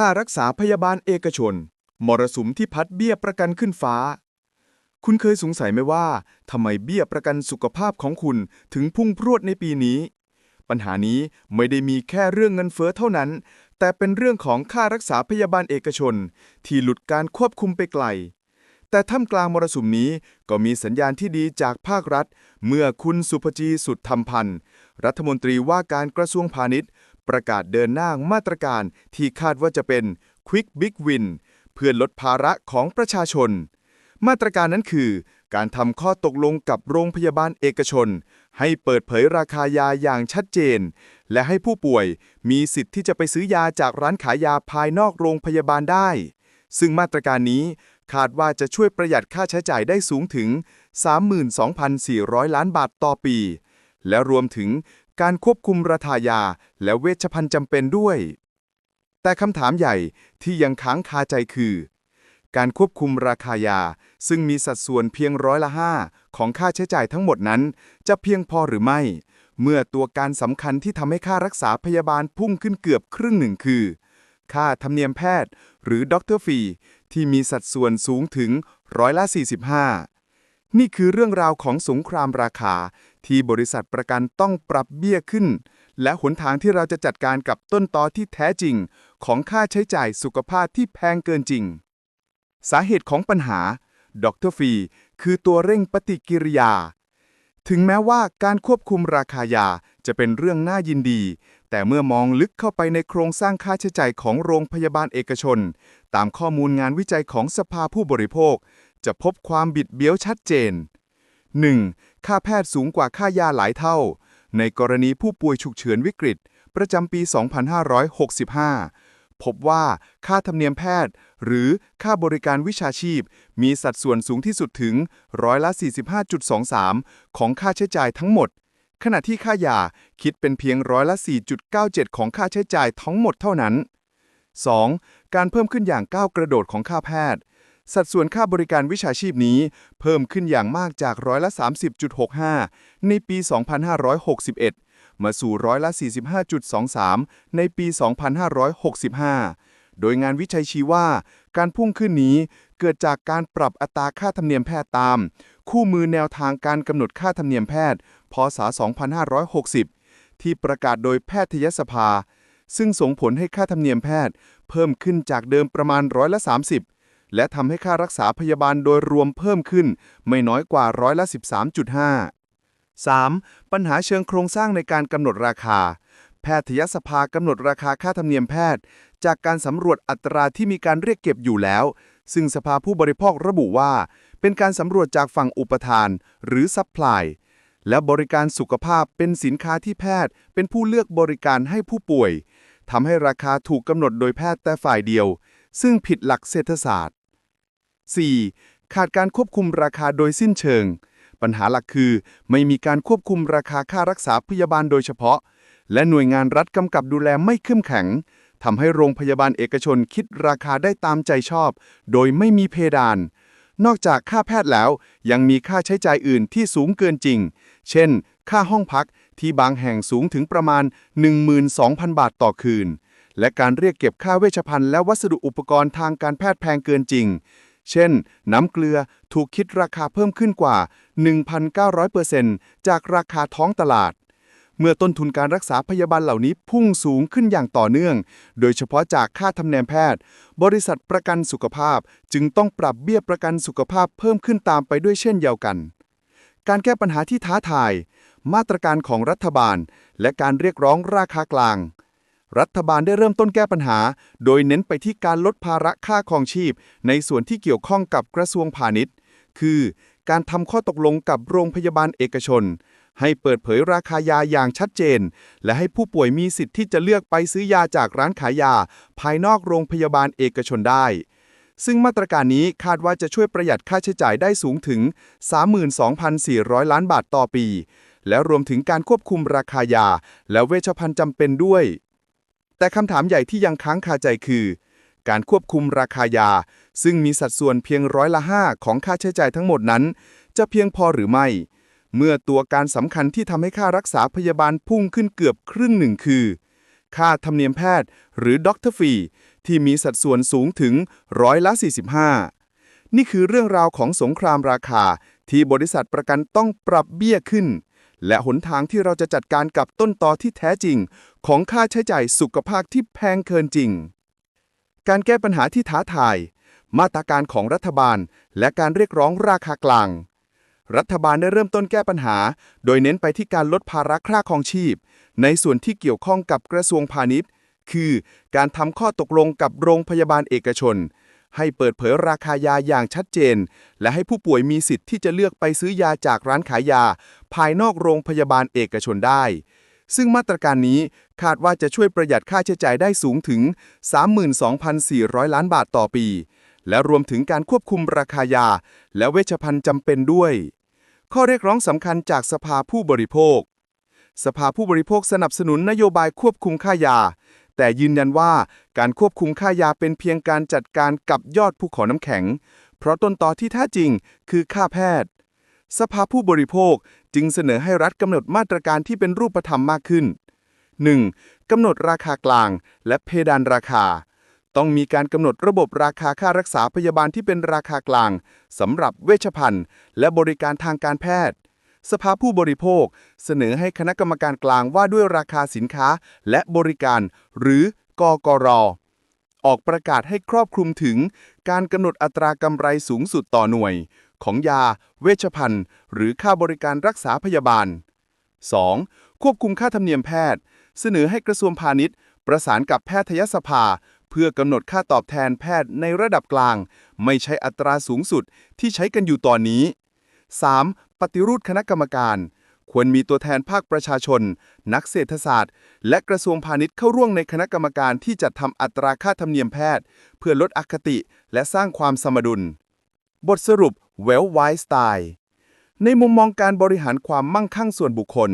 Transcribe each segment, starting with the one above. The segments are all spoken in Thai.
ค่ารักษาพยาบาลเอกชน มรสุมที่พัดเบี้ยประกันขึ้นฟ้า คุณเคยสงสัยไหมว่าทำไมเบี้ยประกันสุขภาพของคุณถึงพุ่งพรวดในปีนี้ ปัญหานี้ไม่ได้มีแค่เรื่องเงินเฟ้อเท่านั้น แต่เป็นเรื่องของค่ารักษาพยาบาลเอกชน ที่หลุดการควบคุมไปไกลแต่ท่ามกลางมรสุมนี้ก็มีสัญญาณที่ดีจากภาครัฐ เมื่อคุณสุภจีสุดธรรมพันธ์ รัฐมนตรีว่าการกระทรวงพาณิชย์ ประกาศเดินหน้ามาตรการที่คาดว่าจะเป็น Quick Big Win เพื่อลดภาระของประชาชน มาตรการนั้นคือ การทำข้อตกลงกับโรงพยาบาลเอกชน ให้เปิดเผยราคายาอย่างชัดเจน และให้ผู้ป่วยมีสิทธิ์ที่จะไปซื้อยาจากร้านขายยาภายนอกโรงพยาบาลได้ ซึ่งมาตรการนี้คาดว่าจะช่วยประหยัดค่าใช้จ่ายได้สูงถึง 32,400 ล้านบาทต่อปี และรวมถึง การควบคุมราคายา และเวชภัณฑ์จำเป็นด้วย แต่คำถามใหญ่ที่ยังค้างคาใจคือ การควบคุมราคายา ซึ่งมีสัดส่วนเพียงร้อยละห้าของค่าใช้จ่ายทั้งหมดนั้น จะเพียงพอหรือไม่ เมื่อตัวการสำคัญที่ทำให้ค่ารักษาพยาบาลพุ่งขึ้นเกือบครึ่งหนึ่งคือ ค่าธรรมเนียมแพทย์ หรือด็อกเตอร์ฟรีที่มีสัดส่วนสูงถึงร้อยละ45นี่คือเรื่องราวของสงครามราคา ที่บริษัทประกันต้องปรับเบี้ยขึ้น และหนทางที่เราจะจัดการกับต้นตอที่แท้จริง ของค่าใช้จ่ายสุขภาพที่แพงเกินจริง สาเหตุของปัญหา ดรฟรีคือตัวเร่งปฏิกิริยา ถึงแม้ว่าการควบคุมราคายาจะเป็นเรื่องน่ายินดี แต่เมื่อมองลึกเข้าไปในโครงสร้างค่าใช้จ่ายของโรงพยาบาลเอกชน ตามข้อมูลงานวิจัยของสภาผู้บริโภค จะพบความบิดเบี้ยวชัดเจน 1. ค่าแพทย์สูงกว่าค่ายาหลายเท่า ในกรณีผู้ป่วยฉุกเฉินวิกฤต ประจำปี 2565 พบว่าค่าธรรมเนียมแพทย์ หรือค่าบริการวิชาชีพ มีสัดส่วนสูงที่สุดถึงร้อยละ 45.23 ของค่าใช้จ่ายทั้งหมด ขณะที่ค่ายาคิดเป็นเพียงร้อยละ 4.97 ของค่าใช้จ่ายทั้งหมดเท่านั้น 2. การเพิ่มขึ้นอย่างก้าวกระโดดของค่าแพทย์ สัดส่วนค่าบริการวิชาชีพนี้ เพิ่มขึ้นอย่างมากจากร้อยละ 30.65 ในปี 2561 มาสู่ร้อยละ 45.23 ในปี 2565 โดยงานวิจัยชี้ว่า การพุ่งขึ้นนี้เกิดจากการปรับอัตราค่าธรรมเนียมแพทย์ตาม คู่มือแนวทางการกำหนดค่าธรรมเนียมแพทย์ พศ 2560 ที่ประกาศโดยแพทยสภา ซึ่งส่งผลให้ค่าธรรมเนียมแพทย์ เพิ่มขึ้นจากเดิมประมาณร้อยละ 30 และทำให้ค่ารักษาพยาบาลโดยรวมเพิ่มขึ้น ไม่น้อยกว่าร้อยละ 13.5 3. ปัญหาเชิงโครงสร้างในการกำหนดราคา แพทยสภากำหนดราคาค่าธรรมเนียมแพทย์ จากการสำรวจอัตราที่มีการเรียกเก็บอยู่แล้ว ซึ่งสภาผู้บริโภคระบุว่า เป็นการสำรวจจากฝั่งอุปทาน หรือซัพพลายและบริการสุขภาพเป็นสินค้าที่แพทย์ เป็นผู้เลือกบริการให้ผู้ป่วยทำให้ราคาถูกกำหนดโดยแพทย์แต่ฝ่ายเดียว ซึ่งผิดหลักเศรษฐศาสตร์ 4. ขาดการควบคุมราคาโดยสิ้นเชิง ปัญหาหลักคือ ไม่มีการควบคุมราคาค่ารักษาพยาบาลโดยเฉพาะ และหน่วยงานรัฐกำกับดูแลไม่เข้มแข็งทำให้โรงพยาบาลเอกชนคิดราคาได้ตามใจชอบ โดยไม่มีเพดาน นอกจากค่าแพทย์แล้ว ยังมีค่าใช้จ่ายอื่นที่สูงเกินจริง เช่น ค่าห้องพักที่บางแห่งสูงถึงประมาณ 12,000 บาทต่อคืน และการเรียกเก็บค่าเวชภัณฑ์และวัสดุอุปกรณ์ทางการแพทย์แพงเกินจริง เช่น น้ำเกลือถูกคิดราคาเพิ่มขึ้นกว่า 1,900%จากราคาท้องตลาด เมื่อต้นทุนการรักษาพยาบาลเหล่านี้พุ่งสูงขึ้นอย่างต่อเนื่อง โดยเฉพาะจากค่าธรรมเนียมแพทย์ บริษัทประกันสุขภาพจึงต้องปรับเบี้ยประกันสุขภาพเพิ่มขึ้นตามไปด้วยเช่นเดียวกัน การแก้ปัญหาที่ท้าทาย มาตรการของรัฐบาล และการเรียกร้องราคากลาง รัฐบาลได้เริ่มต้นแก้ปัญหา โดยเน้นไปที่การลดภาระค่าครองชีพ ในส่วนที่เกี่ยวข้องกับกระทรวงพาณิชย์ คือ การทำข้อตกลงกับโรงพยาบาลเอกชน ให้เปิดเผยราคายาอย่างชัดเจน และให้ผู้ป่วยมีสิทธิ์ที่จะเลือกไปซื้อยาจากร้านขายยา ภายนอกโรงพยาบาลเอกชนได้ ซึ่งมาตรการนี้คาดว่าจะช่วยประหยัดค่าใช้จ่ายได้สูงถึง 32,400 ล้านบาทต่อปี และรวมถึงการควบคุมราคายา และเวชภัณฑ์จำเป็นด้วย แต่คำถามใหญ่ที่ยังค้างคาใจคือ การควบคุมราคายา ซึ่งมีสัดส่วนเพียงร้อยละห้าของค่าใช้จ่ายทั้งหมดนั้น จะเพียงพอหรือไม่ เมื่อตัวการสำคัญที่ทำให้ค่ารักษาพยาบาลพุ่งขึ้นเกือบครึ่งหนึ่งคือ ค่าธรรมเนียมแพทย์ หรือด็อกเตอร์ฟรีที่มีสัดส่วนสูงถึงร้อยละ 45 นี่คือเรื่องราวของสงครามราคาที่บริษัทประกันต้องปรับเบี้ยขึ้น และหนทางที่เราจะจัดการกับต้นตอที่แท้จริง ของค่าใช้จ่ายสุขภาพที่แพงเกินจริง การแก้ปัญหาที่ท้าทาย มาตรการของรัฐบาล และการเรียกร้องราคากลาง รัฐบาลได้เริ่มต้นแก้ปัญหา โดยเน้นไปที่การลดภาระค่าครองชีพ ในส่วนที่เกี่ยวข้องกับกระทรวงพาณิชย์ คือ การทำข้อตกลงกับโรงพยาบาลเอกชน ให้เปิดเผยราคายาอย่างชัดเจน และให้ผู้ป่วยมีสิทธิ์ที่จะเลือกไปซื้อยาจากร้านขายยา ภายนอกโรงพยาบาลเอกชนได้ ซึ่งมาตรการนี้คาดว่าจะช่วยประหยัดค่าใช้จ่ายได้สูงถึง 32,400 ล้านบาทต่อปี และรวมถึงการควบคุมราคายา และเวชภัณฑ์จำเป็นด้วย ข้อเรียกร้องสำคัญจากสภาผู้บริโภค สภาผู้บริโภคสนับสนุนนโยบายควบคุมค่ายา แต่ยืนยันว่าการควบคุมค่ายาเป็นเพียงการจัดการกับยอดภูเขาน้ำแข็ง เพราะต้นตอที่แท้จริงคือค่าแพทย์ สภาผู้บริโภคจึงเสนอให้รัฐกำหนดมาตรการที่เป็นรูปธรรมมากขึ้น 1. กำหนดราคากลางและเพดานราคา ต้องมีการกำหนดระบบราคาค่ารักษาพยาบาลที่เป็นราคากลางสำหรับเวชภัณฑ์ และบริการทางการแพทย์ สภาผู้บริโภค เสนอให้คณะกรรมการกลางว่าด้วยราคาสินค้าและบริการ หรือกกรออกประกาศให้ครอบคลุมถึง การกำหนดอัตรากำไรสูงสุดต่อหน่วย ของยา เวชภัณฑ์ หรือค่าบริการรักษาพยาบาล 2. ควบคุมค่าธรรมเนียมแพทย์ เสนอให้กระทรวงพาณิชย์ ประสานกับแพทยสภา เพื่อกำหนดค่าตอบแทนแพทย์ในระดับกลาง ไม่ใช่อัตราสูงสุดที่ใช้กันอยู่ตอนนี้ 3. ปฏิรูปคณะกรรมการ ควรมีตัวแทนภาคประชาชน นักเศรษฐศาสตร์ และกระทรวงพาณิชย์เข้าร่วมในคณะกรรมการที่จัดทำอัตราค่าธรรมเนียมแพทย์ เพื่อลดอคติและสร้างความสมดุล บทสรุป Well Wise Style ในมุมมองการบริหารความมั่งคั่งส่วนบุคคล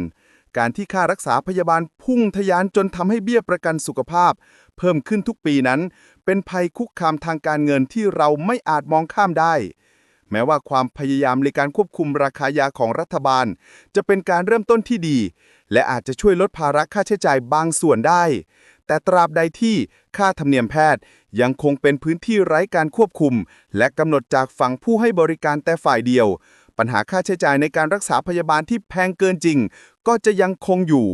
การที่ค่ารักษาพยาบาลพุ่งทะยานจนทำให้เบี้ยประกันสุขภาพ เพิ่มขึ้นทุกปีนั้น เป็นภัยคุกคามทางการเงินที่เราไม่อาจมองข้ามได้ แม้ว่าความพยายามในการควบคุมราคายาของรัฐบาล จะเป็นการเริ่มต้นที่ดี และอาจจะช่วยลดภาระค่าใช้จ่ายบางส่วนได้ แต่ตราบใดที่ค่าธรรมเนียมแพทย์ยังคงเป็นพื้นที่ไร้การควบคุม และกำหนดจากฝั่งผู้ให้บริการแต่ฝ่ายเดียว ปัญหาค่าใช้จ่ายในการรักษาพยาบาลที่แพงเกินจริง ก็จะยังคงอยู่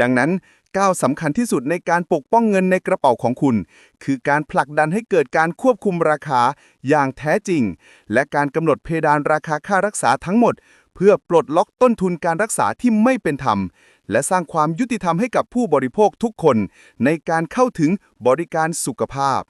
ดังนั้น ก้าวสำคัญที่สุดในการปกป้องเงินในกระเป๋าของคุณ คือการผลักดันให้เกิดการควบคุมราคาอย่างแท้จริง และการกำหนดเพดานราคาค่ารักษาทั้งหมด เพื่อปลดล็อกต้นทุนการรักษาที่ไม่เป็นธรรม และสร้างความยุติธรรมให้กับผู้บริโภคทุกคน ในการเข้าถึงบริการสุขภาพ